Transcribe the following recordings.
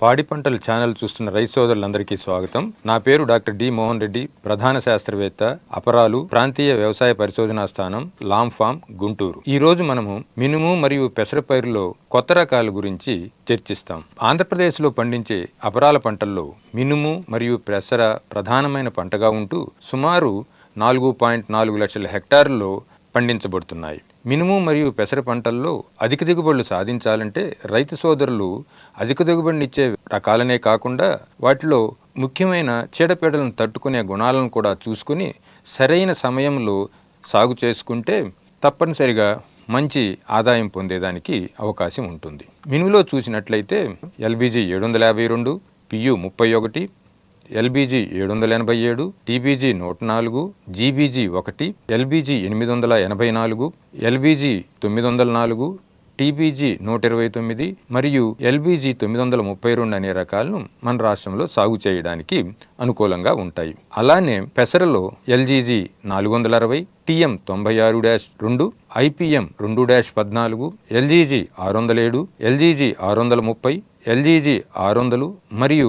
పాడి పంటల ఛానల్ చూస్తున్న రైతు సోదరులందరికీ స్వాగతం. నా పేరు డాక్టర్ డి మోహన్ రెడ్డి ప్రధాన శాస్త్రవేత్త అపరాలు ప్రాంతీయ వ్యవసాయ పరిశోధనా స్థానం లామ్ ఫామ్ గుంటూరు. ఈ రోజు మనము మినుము మరియు పెసరపైరులో కొత్త రకాల గురించి చర్చిస్తాం. ఆంధ్రప్రదేశ్లో పండించే అపరాల పంటల్లో మినుము మరియు పెసర ప్రధానమైన పంటగా ఉంటూ సుమారు నాలుగు పాయింట్ నాలుగు లక్షల హెక్టార్లలో పండించబడుతున్నాయి. మినుము మరియు పెసర పంటల్లో అధిక దిగుబడులు సాధించాలంటే రైతు సోదరులు అధిక దిగుబడినిచ్చే రకాలనే కాకుండా వాటిలో ముఖ్యమైన చీడపీడలను తట్టుకునే గుణాలను కూడా చూసుకుని సరైన సమయంలో సాగు చేసుకుంటే తప్పనిసరిగా మంచి ఆదాయం పొందేదానికి అవకాశం ఉంటుంది. మినుములో చూసినట్లయితే ఎల్బీజీ ఏడు వందల యాభై రెండు పియు ముప్పై ఒకటి ఎల్బీజీ ఏడు వందల ఎనభై ఏడు టీబీజీ నూట నాలుగు జీబీజీ ఒకటి ఎల్బీజీ ఎనిమిది వందల ఎనభై నాలుగు ఎల్బీజీ తొమ్మిది వందల నాలుగు టీబీజీ నూట ఇరవై తొమ్మిది మరియు ఎల్బీజీ తొమ్మిది వందల ముప్పై రెండు అనే రకాలను మన రాష్ట్రంలో సాగు చేయడానికి అనుకూలంగా ఉంటాయి. అలానే పెసరలో ఎల్జీజీ నాలుగు వందల అరవై టీఎం తొంభై ఆరు డాష్ రెండు ఐపీఎం రెండు డాష్ పద్నాలుగు ఎల్జీజీ ఆరు వందల ఏడు ఎల్జీజీ ఆరు వందల ముప్పై ఎల్జీజీ ఆరు వందలు మరియు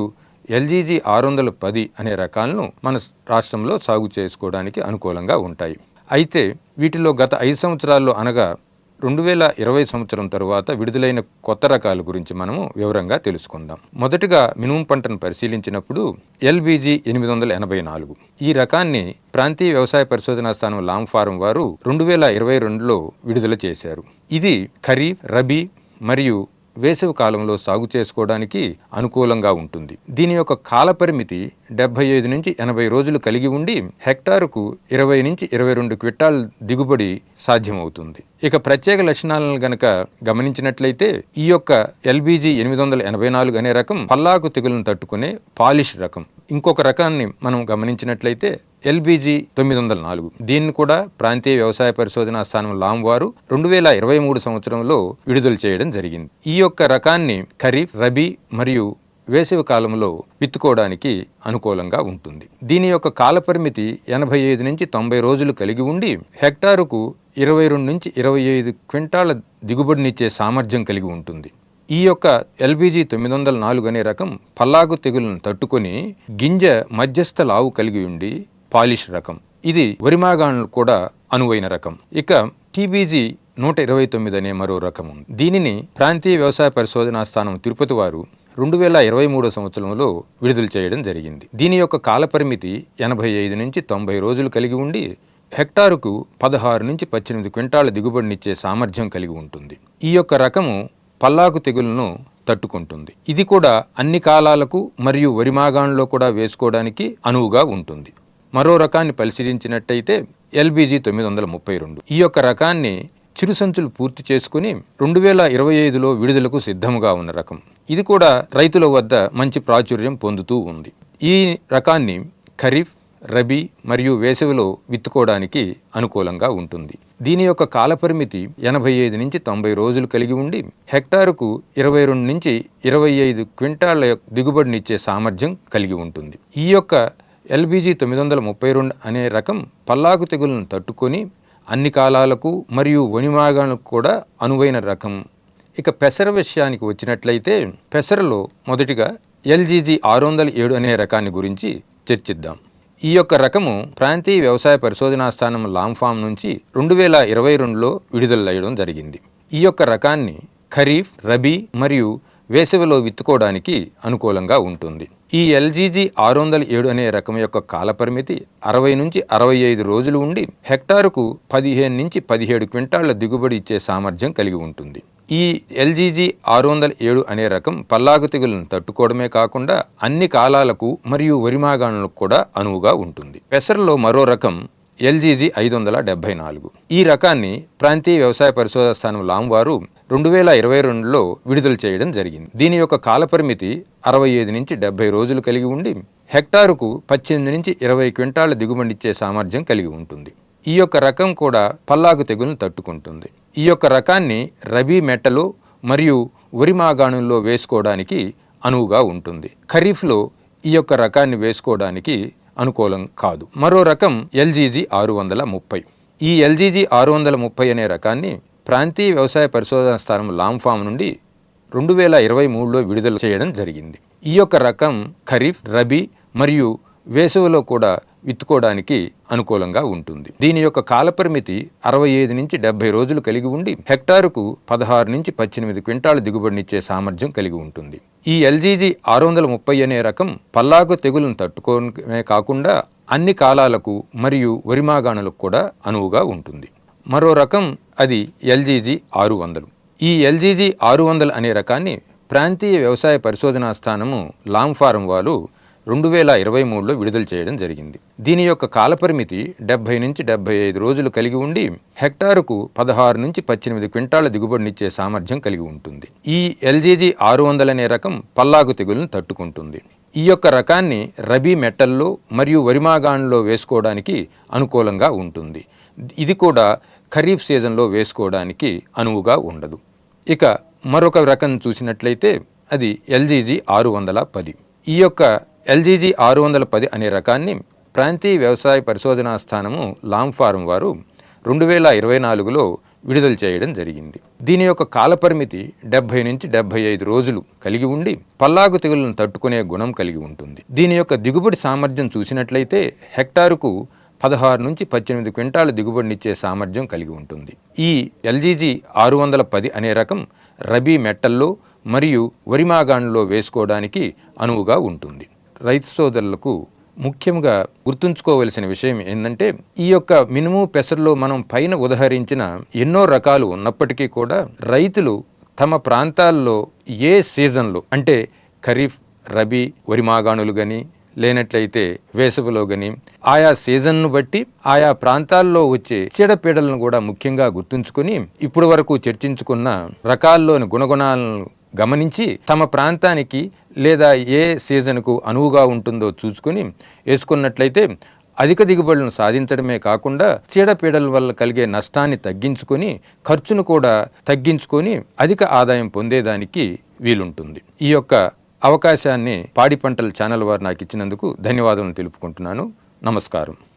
ఎల్జీజీ ఆరు వందల పది అనే రకాలను మన రాష్ట్రంలో సాగు చేసుకోవడానికి అనుకూలంగా ఉంటాయి. అయితే వీటిలో గత ఐదు సంవత్సరాల్లో అనగా రెండు వేల ఇరవై సంవత్సరం తరువాత విడుదలైన కొత్త రకాల గురించి మనము వివరంగా తెలుసుకుందాం. మొదటగా మినుము పంటను పరిశీలించినప్పుడు ఎల్బీజీ ఎనిమిది వందల ఎనభై నాలుగు. ఈ రకాన్ని ప్రాంతీయ వ్యవసాయ పరిశోధనా స్థానం లామ్ ఫారం వారు రెండు వేల ఇరవై రెండులో విడుదల చేశారు. ఇది ఖరీఫ్ రబీ మరియు వేసవి కాలంలో సాగు చేసుకోవడానికి అనుకూలంగా ఉంటుంది. దీని యొక్క కాల పరిమితి డెబ్బై ఐదు నుంచి ఎనభై రోజులు కలిగి ఉండి హెక్టారుకు ఇరవై నుంచి ఇరవై రెండు క్వింటాల్ దిగుబడి సాధ్యమవుతుంది. ఇక ప్రత్యేక లక్షణాలను గనక గమనించినట్లయితే ఈ యొక్క ఎల్బీజీ ఎనిమిది వందల ఎనభై నాలుగు అనే రకం పల్లాకు తెగులను తట్టుకునే పాలిష్ రకం. ఇంకొక రకాన్ని మనం గమనించినట్లయితే ఎల్బీజీ తొమ్మిది వందల నాలుగు. దీన్ని కూడా ప్రాంతీయ వ్యవసాయ పరిశోధనా స్థానం లాం వారు రెండు వేల ఇరవై మూడు సంవత్సరంలో విడుదల చేయడం జరిగింది. ఈ యొక్క రకాన్ని ఖరీఫ్ రబీ మరియు వేసవి కాలంలో విత్తుకోవడానికి అనుకూలంగా ఉంటుంది. దీని యొక్క కాలపరిమితి ఎనభై ఐదు నుంచి తొంభై రోజులు కలిగి ఉండి హెక్టారుకు ఇరవై రెండు నుంచి ఇరవై ఐదు క్వింటాల దిగుబడినిచ్చే సామర్థ్యం కలిగి ఉంటుంది. ఈ యొక్క ఎల్బీజీ తొమ్మిది వందల నాలుగు అనే రకం పల్లాగు తెగులను తట్టుకొని గింజ మధ్యస్థ లావు కలిగి ఉండి పాలిష్ రకం. ఇది వరిమాగాణులు కూడా అనువైన రకం. ఇక టీబీజీ నూట ఇరవై తొమ్మిది అనే మరో రకం ఉంది. దీనిని ప్రాంతీయ వ్యవసాయ పరిశోధనా స్థానం తిరుపతి వారు రెండు వేల ఇరవై మూడో సంవత్సరంలో విడుదల చేయడం జరిగింది. దీని యొక్క కాలపరిమితి ఎనభై ఐదు నుంచి తొంభై రోజులు కలిగి ఉండి హెక్టారుకు పదహారు నుంచి పద్దెనిమిది క్వింటాల దిగుబడినిచ్చే సామర్థ్యం కలిగి ఉంటుంది. ఈ యొక్క రకము పల్లాకు తెగులను తట్టుకుంటుంది. ఇది కూడా అన్ని కాలాలకు మరియు వరిమాగాణంలో కూడా వేసుకోవడానికి అనువుగా ఉంటుంది. మరో రకాన్ని పరిశీలించినట్టయితే ఎల్బీజీ తొమ్మిది వందల ముప్పై రెండు. ఈ యొక్క రకాన్ని చిరుసంచులు పూర్తి చేసుకుని రెండు వేల ఇరవై ఐదులో విడుదలకు సిద్ధముగా ఉన్న రకం. ఇది కూడా రైతుల వద్ద మంచి ప్రాచుర్యం పొందుతూ ఉంది. ఈ రకాన్ని ఖరీఫ్ రబీ మరియు వేసవిలో విత్తుకోవడానికి అనుకూలంగా ఉంటుంది. దీని యొక్క కాలపరిమితి ఎనభై ఐదు నుంచి తొంభై రోజులు కలిగి ఉండి హెక్టారుకు ఇరవై రెండు నుంచి ఇరవై ఐదు క్వింటాల దిగుబడినిచ్చే సామర్థ్యం కలిగి ఉంటుంది. ఈ యొక్క ఎల్బీజీ తొమ్మిది వందల ముప్పై రెండు అనే రకం పల్లాకు తెగులను తట్టుకొని అన్ని కాలాలకు మరియు వణిమాగాలకు కూడా అనువైన రకం. ఇక పెసర విషయానికి వచ్చినట్లయితే పెసరలో మొదటిగా ఎల్జీజీ ఆరు వందల ఏడు అనే రకాన్ని గురించి చర్చిద్దాం. ఈ యొక్క రకము ప్రాంతీయ వ్యవసాయ పరిశోధనా స్థానం లాంఫామ్ నుంచి రెండు వేల ఇరవై రెండులో విడుదలయ్యడం జరిగింది. ఈ యొక్క రకాన్ని ఖరీఫ్ రబీ మరియు వేసవిలో విత్తుకోవడానికి అనుకూలంగా ఉంటుంది. ఈ ఎల్జీజీ ఆరు వందల ఏడు అనే రకం యొక్క కాలపరిమితి అరవై నుంచి అరవై ఐదు రోజులు ఉండి హెక్టారుకు పదిహేను నుంచి పదిహేడు క్వింటాళ్ళ దిగుబడి ఇచ్చే సామర్థ్యం కలిగి ఉంటుంది. ఈ ఎల్జీజీ ఆరు వందల ఏడు అనే రకం పల్లాగు తెగులను తట్టుకోవడమే కాకుండా అన్ని కాలాలకు మరియు వరిమాగాణులకు కూడా అనువుగా ఉంటుంది. పెసరలో మరో రకం ఎల్జీజీ ఐదు వందల డెబ్బై నాలుగు. ఈ రకాన్ని ప్రాంతీయ వ్యవసాయ పరిశోధన స్థానం లాం వారు రెండు వేల ఇరవై రెండులో విడుదల చేయడం జరిగింది. దీని యొక్క కాలపరిమితి అరవై ఐదు నుంచి డెబ్బై రోజులు కలిగి ఉండి హెక్టారుకు పద్దెనిమిది నుంచి ఇరవై క్వింటాల దిగుబడిచ్చే సామర్థ్యం కలిగి ఉంటుంది. ఈ యొక్క రకం కూడా పల్లాకు తెగులను తట్టుకుంటుంది. ఈ యొక్క రకాన్ని రబీ మెట్టలు మరియు వరి మాగాణుల్లో వేసుకోవడానికి అనువుగా ఉంటుంది. ఖరీఫ్లో ఈ యొక్క రకాన్ని వేసుకోవడానికి అనుకూలం కాదు. మరో రకం ఎల్జీజీ ఆరు వందల ముప్పై. ఈ ఎల్జీజీ ఆరు వందల ముప్పై అనే రకాన్ని ప్రాంతీయ వ్యవసాయ పరిశోధన స్థానం లాంఫామ్ నుండి రెండు వేల ఇరవై మూడులో విడుదల చేయడం జరిగింది. ఈ యొక్క రకం ఖరీఫ్ రబీ మరియు వేసవిలో కూడా విత్తుకోవడానికి అనుకూలంగా ఉంటుంది. దీని యొక్క కాలపరిమితి అరవై ఐదు నుంచి డెబ్బై రోజులు కలిగి ఉండి హెక్టారుకు పదహారు నుంచి పద్దెనిమిది క్వింటాల దిగుబడినిచ్చే సామర్థ్యం కలిగి ఉంటుంది. ఈ ఎల్జీజీ ఆరు వందల ముప్పై అనే రకం పల్లాకు తెగులను తట్టుకోవడమే కాకుండా అన్ని కాలాలకు మరియు వరిమాగాణులకు కూడా అనువుగా ఉంటుంది. మరో రకం అది ఎల్జీజీ ఆరు వందలు ఈ ఎల్జీజీ ఆరు వందలు అనే రకాన్ని ప్రాంతీయ వ్యవసాయ పరిశోధనా స్థానము లాంగ్ ఫారం వాళ్ళు రెండు వేల ఇరవై మూడులో విడుదల చేయడం జరిగింది. దీని యొక్క కాలపరిమితి డెబ్బై నుంచి డెబ్బై ఐదు రోజులు కలిగి ఉండి హెక్టారుకు పదహారు నుంచి పద్దెనిమిది క్వింటాల దిగుబడినిచ్చే సామర్థ్యం కలిగి ఉంటుంది. ఈ ఎల్జీజీ ఆరు వందల అనే రకం పల్లాగు తెగులను తట్టుకుంటుంది. ఈ యొక్క రకాన్ని రబీ మెట్టల్లో మరియు వరిమాగాన్లో వేసుకోవడానికి అనుకూలంగా ఉంటుంది. ఇది కూడా ఖరీఫ్ సీజన్లో వేసుకోవడానికి అనువుగా ఉండదు. ఇక మరొక రకం చూసినట్లయితే అది ఎల్జీజీ ఆరు వందల పది. ఈ యొక్క ఎల్జీజీ ఆరు వందల పది అనే రకాన్ని ప్రాంతీయ వ్యవసాయ పరిశోధనా స్థానము లాంగ్ ఫారం వారు రెండు వేల ఇరవై నాలుగులో విడుదల చేయడం జరిగింది. దీని యొక్క కాలపరిమితి డెబ్బై నుంచి డెబ్బై ఐదు రోజులు కలిగి ఉండి పల్లాగు తెగులను తట్టుకునే గుణం కలిగి ఉంటుంది. దీని యొక్క దిగుబడి సామర్థ్యం చూసినట్లయితే హెక్టారుకు పదహారు నుంచి పద్దెనిమిది క్వింటాల దిగుబడినిచ్చే సామర్థ్యం కలిగి ఉంటుంది. ఈ ఎల్జీజీ ఆరు వందల పది అనే రకం రబీ మెట్టల్లో మరియు వరిమాగాణులో వేసుకోవడానికి అనువుగా ఉంటుంది. రైతు సోదరులకు ముఖ్యంగా గుర్తుంచుకోవలసిన విషయం ఏంటంటే ఈ యొక్క మినుము పెసర్లో మనం పైన ఉదహరించిన ఎన్నో రకాలు ఉన్నప్పటికీ కూడా రైతులు తమ ప్రాంతాల్లో ఏ సీజన్లో అంటే ఖరీఫ్ రబీ వరిమాగాణులు కానీ లేనట్లయితే వేసవిలో గని ఆయా సీజన్ను బట్టి ఆయా ప్రాంతాల్లో వచ్చే చీడపీడలను కూడా ముఖ్యంగా గుర్తుంచుకొని ఇప్పటి వరకు చర్చించుకున్న రకాల్లోని గుణగుణాలను గమనించి తమ ప్రాంతానికి లేదా ఏ సీజన్కు అనువుగా ఉంటుందో చూసుకొని వేసుకున్నట్లయితే అధిక దిగుబడులను సాధించడమే కాకుండా చీడపీడల వల్ల కలిగే నష్టాన్ని తగ్గించుకొని ఖర్చును కూడా తగ్గించుకొని అధిక ఆదాయం పొందేదానికి వీలుంటుంది. ఈ యొక్క అవకాశాన్ని పాడి పంటల ఛానల్ వారు నాకు ఇచ్చినందుకు ధన్యవాదాలు తెలుపుకుంటున్నాను. నమస్కారం.